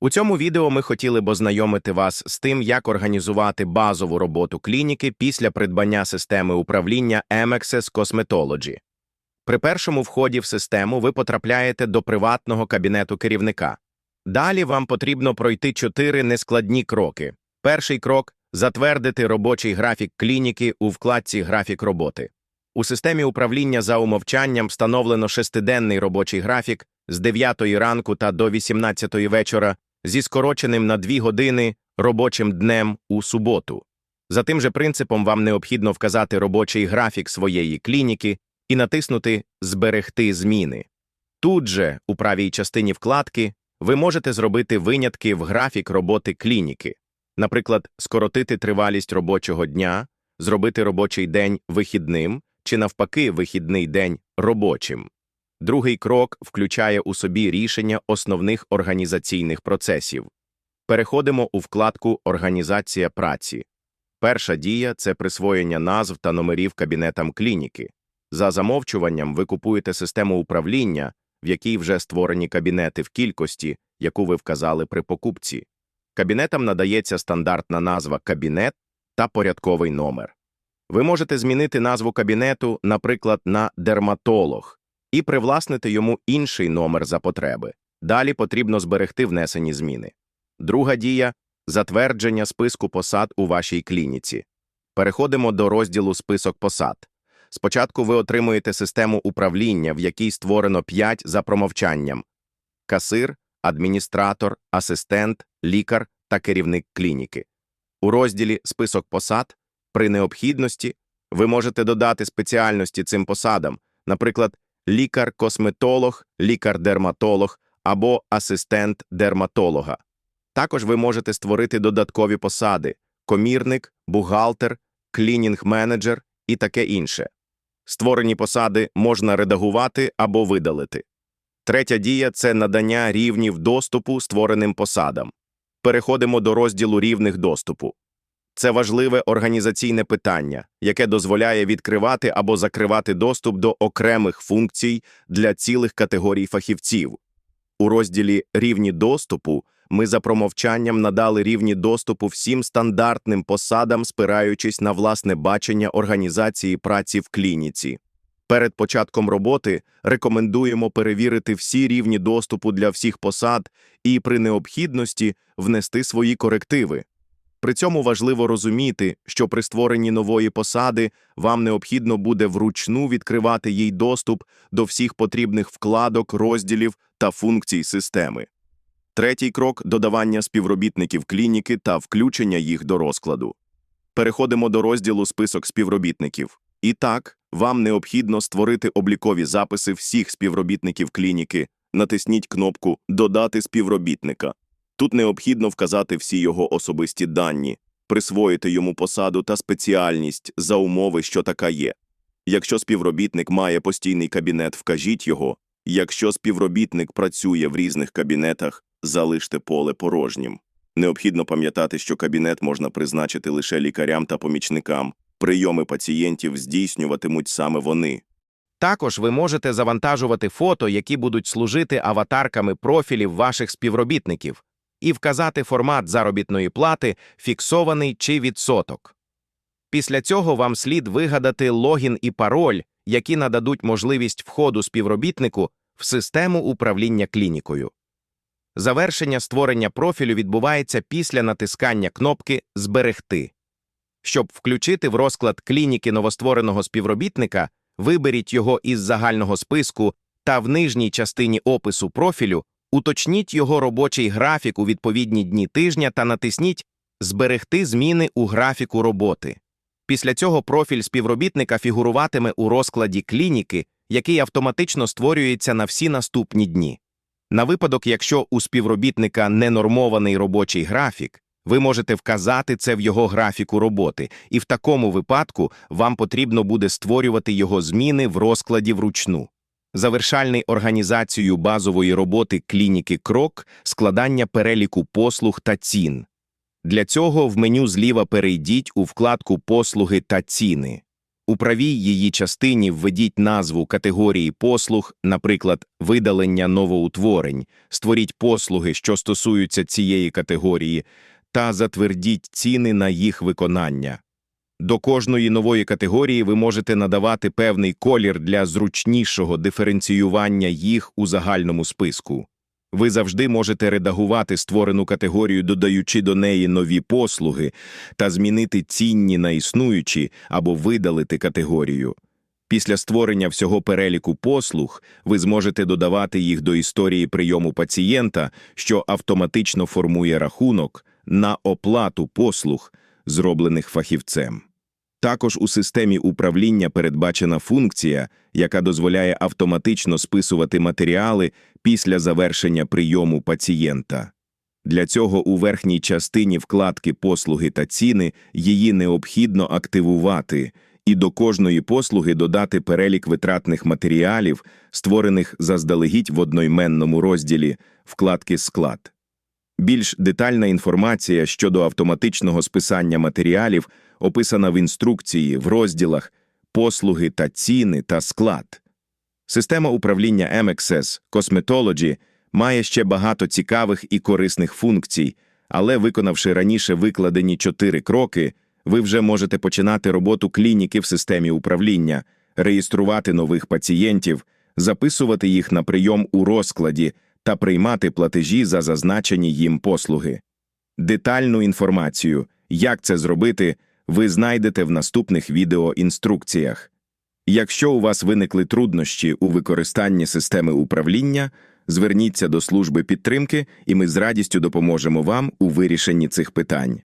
У цьому відео ми хотіли б ознайомити вас з тим, як організувати базову роботу клініки після придбання системи управління MXS Cosmetology. При першому вході в систему ви потрапляєте до приватного кабінету керівника. Далі вам потрібно пройти чотири нескладні кроки. Перший крок затвердити робочий графік клініки у вкладці Графік роботи. У системі управління за умовчанням встановлено шестиденний робочий графік з 9 ранку та до 18 вечора зі скороченим на 2 години робочим днем у суботу. За тим же принципом вам необхідно вказати робочий графік своєї клініки і натиснути Зберегти зміни. Тут же, у правій частині вкладки, ви можете зробити винятки в графік роботи клініки, наприклад, скоротити тривалість робочого дня, зробити робочий день вихідним чи, навпаки, вихідний день робочим. Другий крок включає у собі рішення основних організаційних процесів. Переходимо у вкладку Організація праці. Перша дія це присвоєння назв та номерів кабінетам клініки. За замовчуванням ви купуєте систему управління, в якій вже створені кабінети в кількості, яку ви вказали при покупці. Кабінетам надається стандартна назва кабінет та порядковий номер. Ви можете змінити назву кабінету, наприклад, на дерматолог, і привласнити йому інший номер за потреби. Далі потрібно зберегти внесені зміни. Друга дія затвердження списку посад у вашій клініці. Переходимо до розділу Список посад. Спочатку ви отримуєте систему управління, в якій створено 5 за промовчанням: касир, адміністратор, асистент, лікар та керівник клініки. У розділі Список посад при необхідності ви можете додати спеціальності цим посадам, наприклад, лікар-косметолог, лікар-дерматолог або асистент дерматолога. Також ви можете створити додаткові посади комірник, бухгалтер, клінінг-менеджер і таке інше. Створені посади можна редагувати або видалити. Третя дія це надання рівнів доступу створеним посадам. Переходимо до розділу рівних доступу. Це важливе організаційне питання, яке дозволяє відкривати або закривати доступ до окремих функцій для цілих категорій фахівців. У розділі Рівні доступу ми за промовчанням надали рівні доступу всім стандартним посадам, спираючись на власне бачення організації праці в клініці. Перед початком роботи рекомендуємо перевірити всі рівні доступу для всіх посад і при необхідності внести свої корективи. При цьому важливо розуміти, що при створенні нової посади вам необхідно буде вручну відкривати їй доступ до всіх потрібних вкладок, розділів та функцій системи. Третій крок додавання співробітників клініки та включення їх до розкладу. Переходимо до розділу Список співробітників. І так, вам необхідно створити облікові записи всіх співробітників клініки. Натисніть кнопку Додати співробітника. Тут необхідно вказати всі його особисті дані, присвоїти йому посаду та спеціальність за умови, що така є. Якщо співробітник має постійний кабінет, вкажіть його. Якщо співробітник працює в різних кабінетах, залиште поле порожнім. Необхідно пам'ятати, що кабінет можна призначити лише лікарям та помічникам. Прийоми пацієнтів здійснюватимуть саме вони. Також ви можете завантажувати фото, які будуть служити аватарками профілів ваших співробітників, і вказати формат заробітної плати, фіксований чи відсоток. Після цього вам слід вигадати логін і пароль, які нададуть можливість входу співробітнику в систему управління клінікою. Завершення створення профілю відбувається після натискання кнопки Зберегти. Щоб включити в розклад клініки новоствореного співробітника, виберіть його із загального списку та в нижній частині опису профілю уточніть його робочий графік у відповідні дні тижня та натисніть Зберегти зміни у графіку роботи. Після цього профіль співробітника фігуруватиме у розкладі клініки, який автоматично створюється на всі наступні дні. На випадок, якщо у співробітника ненормований робочий графік, ви можете вказати це в його графіку роботи, і в такому випадку вам потрібно буде створювати його зміни в розкладі вручну. Завершальний організацію базової роботи клініки крок складання переліку послуг та цін. Для цього в меню зліва перейдіть у вкладку Послуги та ціни. У правій її частині введіть назву категорії послуг, наприклад, видалення новоутворень, створіть послуги, що стосуються цієї категорії, та затвердіть ціни на їх виконання. До кожної нової категорії ви можете надавати певний колір для зручнішого диференціювання їх у загальному списку. Ви завжди можете редагувати створену категорію, додаючи до неї нові послуги, та змінити цінні на існуючі або видалити категорію. Після створення всього переліку послуг ви зможете додавати їх до історії прийому пацієнта, що автоматично формує рахунок на оплату послуг, зроблених фахівцем. Також у системі управління передбачена функція, яка дозволяє автоматично списувати матеріали після завершення прийому пацієнта. Для цього у верхній частині вкладки послуги та ціни її необхідно активувати і до кожної послуги додати перелік витратних матеріалів, створених заздалегідь в одноіменному розділі вкладки «Склад». Більш детальна інформація щодо автоматичного списання матеріалів описана в інструкції в розділах «Послуги та ціни» та «Склад». Система управління MXS Cosmetology має ще багато цікавих і корисних функцій, але виконавши раніше викладені чотири кроки, ви вже можете починати роботу клініки в системі управління, реєструвати нових пацієнтів, записувати їх на прийом у розкладі та приймати платежі за зазначені їм послуги. Детальну інформацію, як це зробити, ви знайдете в наступних відеоінструкціях. Якщо у вас виникли труднощі у використанні системи управління, зверніться до служби підтримки, і ми з радістю допоможемо вам у вирішенні цих питань.